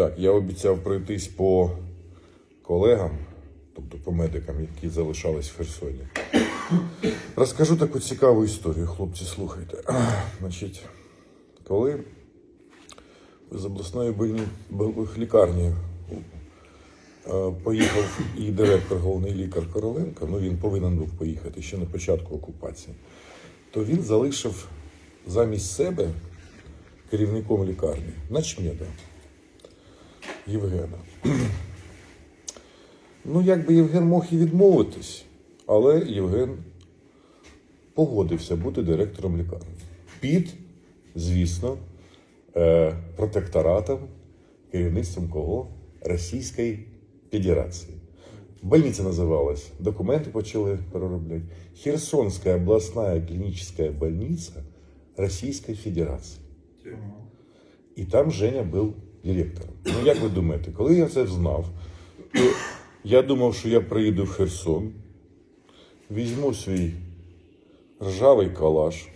Так, я обіцяв пройтись по колегам, тобто по медикам, які залишались в Херсоні. Розкажу таку цікаву історію, хлопці, слухайте. Значить, коли з обласної лікарні е, поїхав і директор, головний лікар Короленко, ну він повинен був поїхати ще на початку окупації, то він залишив замість себе керівником лікарні начмеда Євгена. Ну, якби Євген мог і відмовитись, але Євген погодився бути директором лікарні. Під, звісно, е, протекторатом, керівництвом кого? Російської Федерації. Больниця називалась, документи почали переробляти. Херсонська обласна клінічна больниця Російської Федерації. І там Женя був директором. Ну, як ви думаєте, коли я це знав, то я думав, що я приїду в Херсон, візьму свій ржавий калаш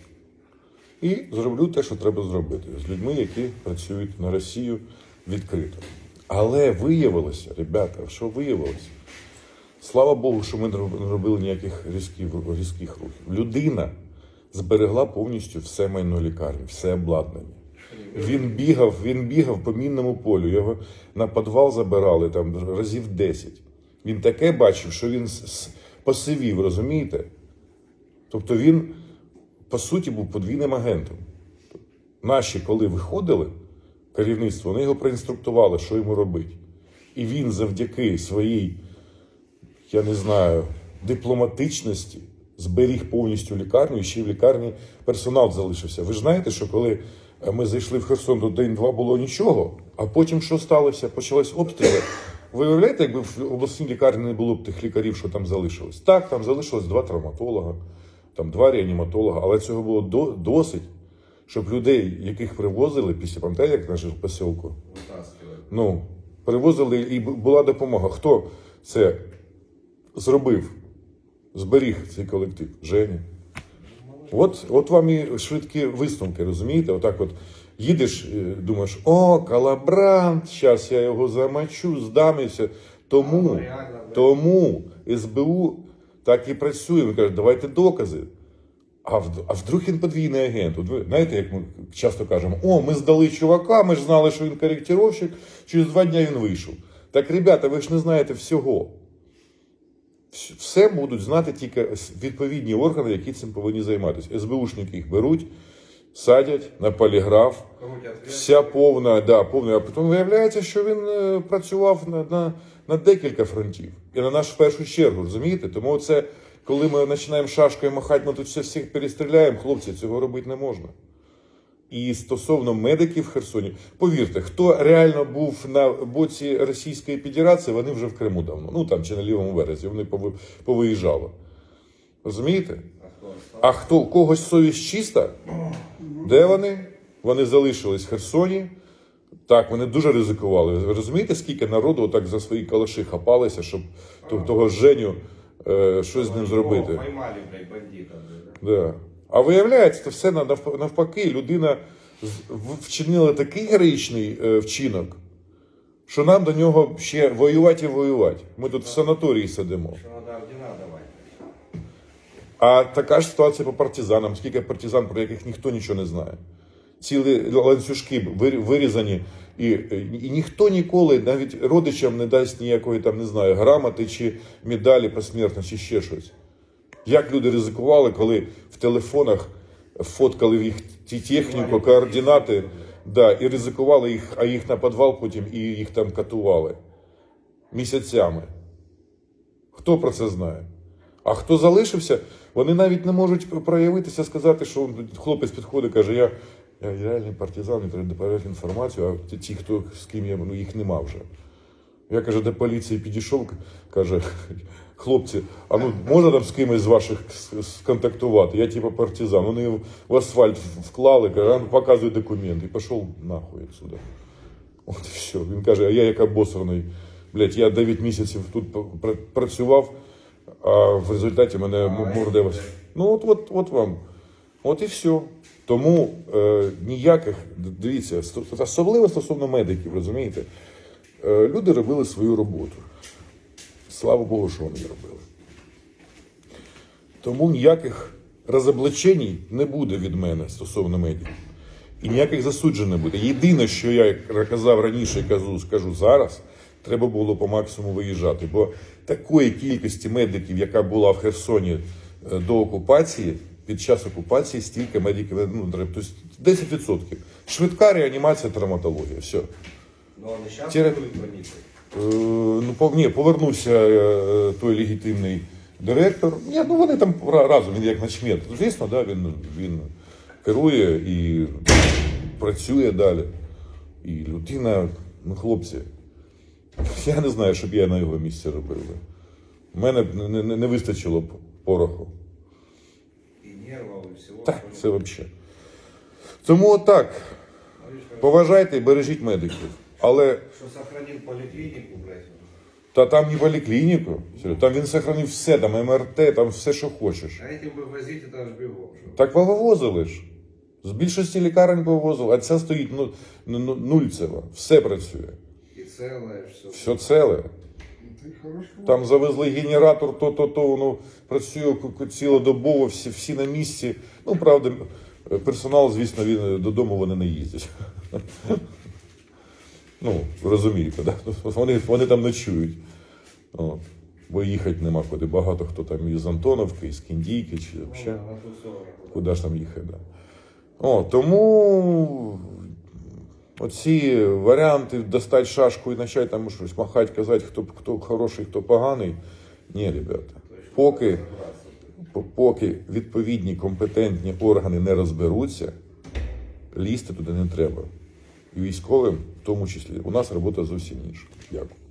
і зроблю те, що треба зробити з людьми, які працюють на Росію відкрито. Але виявилося, ребята, що виявилося? Слава Богу, що ми не робили ніяких різких, різких рухів. Людина зберегла повністю все майно лікарні, все обладнання. Він бігав, він бігав по мінному полю. Його на підвал забирали там разів 10. Він таке бачив, що він посивів, розумієте? Тобто він, по суті, був подвійним агентом. Наші, коли виходили, керівництво, вони його проінструктували, що йому робити. І він завдяки своїй, я не знаю, дипломатичності зберіг повністю лікарню, і ще й в лікарні персонал залишився. Ви ж знаєте, що коли ми зайшли в Херсон, то день-два було нічого, а потім що сталося? Почались обстріли. Ви уявляєте, якби в обласній лікарні не було б тих лікарів, що там залишилось? Так, там залишилось два травматолога, там два реаніматолога, але цього було до, досить, щоб людей, яких привозили після пам'ятаєте, як наш поселку, ну, привозили і була допомога. Хто це зробив, зберіг цей колектив? Женя. От, от вам і швидкі висновки, розумієте? Отак от їдеш, е, думаєш, о, колаборант, зараз я його замочу, здам і все. Тому, тому СБУ так і працює. Він каже, давайте докази. А, в- а вдруг він подвійний агент? От ви знаєте, як ми часто кажемо, о, ми здали чувака, ми ж знали, що він коректировщик, через два дня він вийшов. Так, ребята, ви ж не знаєте всього. Вс- Все будуть знати тільки відповідні органи, які цим повинні займатися. СБУшники їх беруть, садять на поліграф. Вся повна, да, повна. А потім виявляється, що він е, працював на, на, на декілька фронтів. І на наш в першу чергу, розумієте? Тому це, коли ми починаємо шашкою махати, ми тут все всіх перестріляємо, хлопці, цього робити не можна. І стосовно медиків в Херсоні, повірте, хто реально був на боці Російської Федерації, вони вже в Криму давно. Ну там чи на лівому березі, вони пови- повиїжджали. Розумієте? А хто у когось совість чиста? Де вони? Вони залишились в Херсоні. Так, вони дуже ризикували. Ви розумієте, скільки народу отак за свої калаші хапалися, щоб того Женю е, щось з ним зробити? Да. А виявляється, це все на- навп- навпаки, людина вчинила такий героїчний е, вчинок, що нам до нього ще воювати і воювати. Ми тут в санаторії сидимо. Ордена. А така ж ситуація по партизанам. Скільки партизан, про яких ніхто нічого не знає. Цілі ланцюжки вирізані, і, і ніхто ніколи, навіть родичам не дасть ніякої там, не знаю, грамоти чи медалі посмертно, чи ще щось. Як люди ризикували, коли в телефонах фоткали їх ті техніку, координати, да, і ризикували їх, а їх на підвал потім і їх там катували місяцями. Хто про це знає? А хто залишився, вони навіть не можуть проявитися, сказати, що хлопець підходить, каже, я, я реальний партизан, і треба доповідати інформацію, а ті, хто з ким я, ну їх нема вже. Я каже, до поліції підійшов, каже, хлопці, а ну можна там з кимось з ваших сконтактувати? Я типу партизан. Вони в асфальт вклали, каже, а ну показуй документи. І пішов нахуй отсюда. От і все. Він каже, а я як обосраний. Блять, я 9 місяців тут працював, а в результаті мене м- морде. вас- Ну от, от, от вам. От і все. Тому е, ніяких, дивіться, особливо стосовно медиків, розумієте, е, люди робили свою роботу. Слава Богу, що вони робили. Тому ніяких розоблачень не буде від мене стосовно медиків. І ніяких засуджень не буде. Єдине, що я казав раніше і кажу, скажу зараз, треба було по максимуму виїжджати. Бо такої кількості медиків, яка була в Херсоні е, до окупації, під час окупації стільки медиків ну. Тобто 10%. Швидка реанімація, травматологія. Все. Но он и сейчас Тире- будет больницы. Е, ну, ні, повернувся е, той легітимний директор. Ні, ну вони там разом, він як начмет. Звісно, да, він, він керує і працює далі. І людина, ну, хлопці, я не знаю, щоб я на його місці робив. У мене б не, не, не вистачило б пороху. И нервов, и всего. Так, це взагалі. Тому как- Поважайте і бережіть медиків. Але Что сохранил поликлинику, блядь. та там не поліклініку, Серьо, там він сохранив все, там МРТ, там все, що хочеш. А этим бы возить, это аж бегом. что. Так повивозили ж. З більшості лікарень повивозили, а ця стоїть ну, ну, ну, нульцева. Все працює. И целое, все. Все ціле. Там завезли генератор, то, то, то, воно працює ку- ку- цілодобово, всі, всі на місці. Ну, правда, персонал, звісно, він додому вони не їздять. Ну, ви розумієте, да? вони, вони там ночують. От. Бо їхати нема куди. Багато хто там із Антоновки, із Кіндійки, чи Ну, взагалі. сторону. Куди ж там їхати? Да. О, тому оці варіанти достати шашку і почати там щось махати, казати, хто, хто хороший, хто поганий. Ні, ребята. Поки, поки відповідні компетентні органи не розберуться, лізти туди не треба. Військовим, в тому числі, у нас робота зовсім інша. Дякую.